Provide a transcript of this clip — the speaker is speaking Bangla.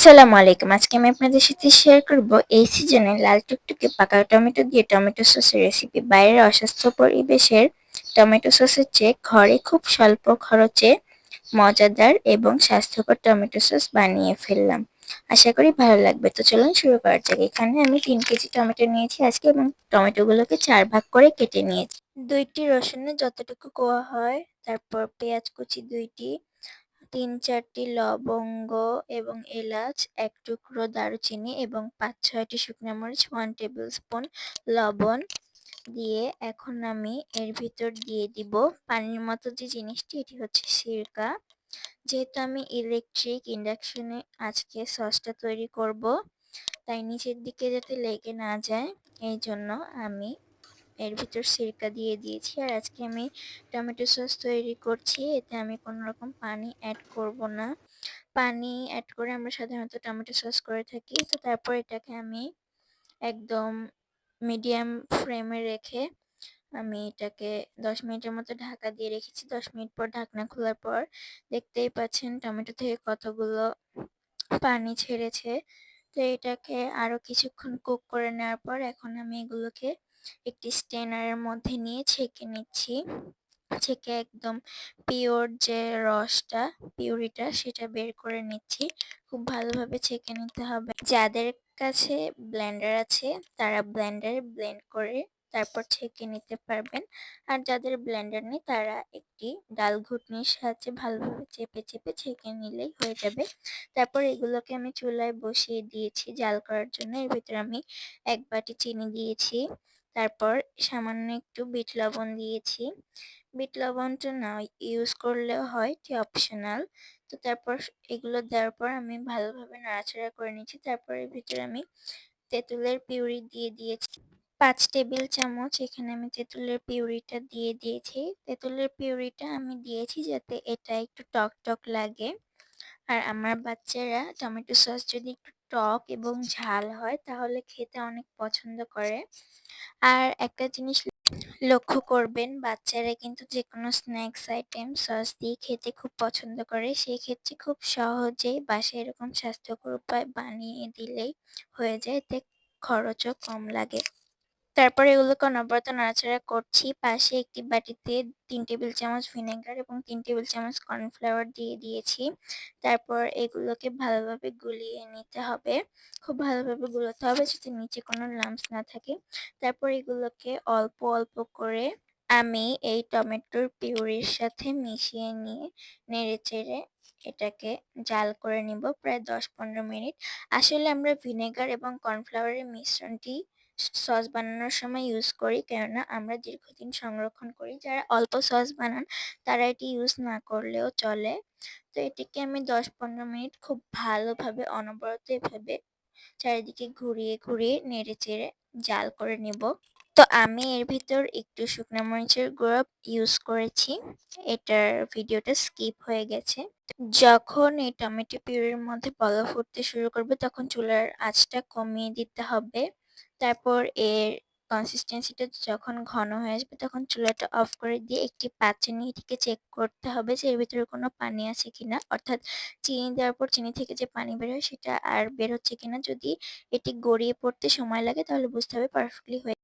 আসসালামু আলাইকুম। আজকে আমি আপনাদের সাথে শেয়ার করব এই সিজনে লাল টুকটুকে পাকা টমেটো দিয়ে টমেটো সসের রেসিপি বাইরের অস্বাস্থ্য পরিবেশের টমেটো সসের চেয়ে ঘরে খুব স্বল্প খরচে মজাদার এবং স্বাস্থ্যকর টমেটো সস বানিয়ে ফেললাম। আশা করি ভালো লাগবে। তো চলুন শুরু করা যাক। এখানে আমি তিন কেজি টমেটো নিয়েছি আজকে এবং টমেটোগুলোকে চার ভাগ করে কেটে নিয়েছি। দুইটি রসুনের যতটুকু কোয়া হয়, তারপর পেঁয়াজ কুচি দুইটি তিন চারটি লবঙ্গ এবং এলাচ, এক টুকরো দারুচিনি এবং পাঁচ ছয়টি শুকনো মরিচ ওয়ান টেবিল স্পুন লবণ দিয়ে এখন আমি এর ভিতর দিয়ে দিব। পানির মতো যে জিনিসটি, এটি হচ্ছে সিরকা। যেহেতু আমি ইলেকট্রিক ইন্ডাকশনে আজকে সসটা তৈরি করব, তাই নিচের দিকে যাতে লেগে না যায় এই জন্য আমি এর ভিতর সিরকা দিয়ে দিয়েছি আর আজকে আমি টমেটো সস তৈরি করছি। এতে আমি কোনো রকম পানি অ্যাড করব না। পানি অ্যাড করে আমরা সাধারণত টমেটো সস করে থাকি। তো তারপর এটাকে আমি একদম মিডিয়াম ফ্লেমে রেখে আমি এটাকে দশ মিনিটের মতো ঢাকা দিয়ে রেখেছি। দশ মিনিট পর ঢাকনা খোলার পর দেখতেই পাচ্ছেন টমেটো থেকে কতগুলো পানি ছেড়েছে। তো এটাকে আরও কিছুক্ষণ কুক করে নেওয়ার পর এখন আমি এগুলোকে একটি স্টেনারের মধ্যে নিয়ে ছেঁকে নিচ্ছি। ছেঁকে একদম পিওর যে রসটা, পিউরিটা, সেটা বের করে নিচ্ছি। খুব ভালোভাবে ছেঁকে নিতে হবে। যাদের কাছে ব্লেন্ডার আছে, তারা ব্লেন্ডারে ব্লেন্ড করে তারপর ছেঁকে নিতে পারবেন। আর যাদের ব্লেন্ডার নেই, তারা একটি ডাল ঘুটনির সাহায্যে ভালোভাবে চেপে চেপে ছেঁকে নিলেই হয়ে যাবে। তারপর এগুলোকে আমি চুলায় বসিয়ে দিয়েছি জাল করার জন্য। এর ভিতরে আমি এক বাটি চিনি দিয়েছি। তারপর সামান্য একটু বিট লবণ দিয়েছি। বিট লবণটা না ইউজ করলেও হয়, এটি অপশনাল তো তারপর এগুলো দেওয়ার পর আমি ভালোভাবে নাড়াচাড়া করে নিয়েছি তারপর এর ভিতরে আমি তেঁতুলের পিউরি দিয়ে দিয়েছি। পাঁচ টেবিল চামচ এখানে আমি তেঁতুলের পিউরিটা দিয়ে দিয়েছি। তেঁতুলের পিউরিটা আমি দিয়েছি যাতে এটা একটু টক টক লাগে। আর আমার বাচ্চারা টমেটো সস যদি একটু টক এবং ঝাল হয় তাহলে খেতে অনেক পছন্দ করে। আর একটা জিনিস লক্ষ্য করবেন, বাচ্চারা কিন্তু যে কোনো স্ন্যাক্স, আইটেম, সস দিয়ে খেতে খুব পছন্দ করে। সেই ক্ষেত্রে খুব সহজেই বাসায় এরকম স্বাস্থ্যকর উপায় বানিয়ে দিলেই হয়ে যায়, এতে খরচও কম লাগে। তারপর এগুলোকে অনবরত নাড়াচাড়া করছি। পাশে একটি বাটিতে তিন টেবিল চামচ ভিনেগার এবং তিন টেবিল চামচ কর্নফ্লাওয়ার দিয়ে দিয়েছি। তারপর এগুলোকে ভালোভাবে গুলিয়ে নিতে হবে। খুব ভালোভাবে গুলোতে হবে যাতে নিচে কোনো লাম্পস না থাকে। তারপর এগুলোকে অল্প অল্প করে আমি এই টমেটোর পিউরির সাথে মিশিয়ে নিয়ে নেড়ে চেড়ে এটাকে জাল করে নিব প্রায় দশ পনেরো মিনিট। আসলে আমরা ভিনেগার এবং কর্নফ্লাওয়ারের মিশ্রণটি সস বানানোর সময় ইউজ করি। কেননা আমরা দীর্ঘদিন সংরক্ষণ করি। যারা অল্প সস বানান, তারা এটি ইউজ না করলেও চলে। তো এটিকে আমি দশ পনেরো মিনিট খুব ভালোভাবে অনবরত এভাবে চারিদিকে ঘুরিয়ে ঘুরিয়ে নেড়ে চেড়ে জাল করে নিব। তো আমি এর ভিতর একটু শুকনো মরিচের গুঁড়ো ইউজ করেছি। এটার ভিডিওটা স্কিপ হয়ে গেছে। যখন এই টমেটো পিউরির মধ্যে বলক ফুটতে শুরু করবে, তখন চুলার আঁচটা কমিয়ে দিতে হবে। তারপর এর কনসিস্টেন্সিটা যখন ঘন হয়ে আসবে, তখন চুলাটা অফ করে দিয়ে একটি পাত্রে নিয়ে এটিকে চেক করতে হবে যে এর ভিতরে কোনো পানি আছে কিনা। অর্থাৎ চিনি দেওয়ার পর চিনি থেকে যে পানি বের হয় সেটা আর বের হচ্ছে কিনা। যদি এটি গড়িয়ে পড়তে সময় লাগে, তাহলে বুঝতে হবে পারফেক্টলি হয়ে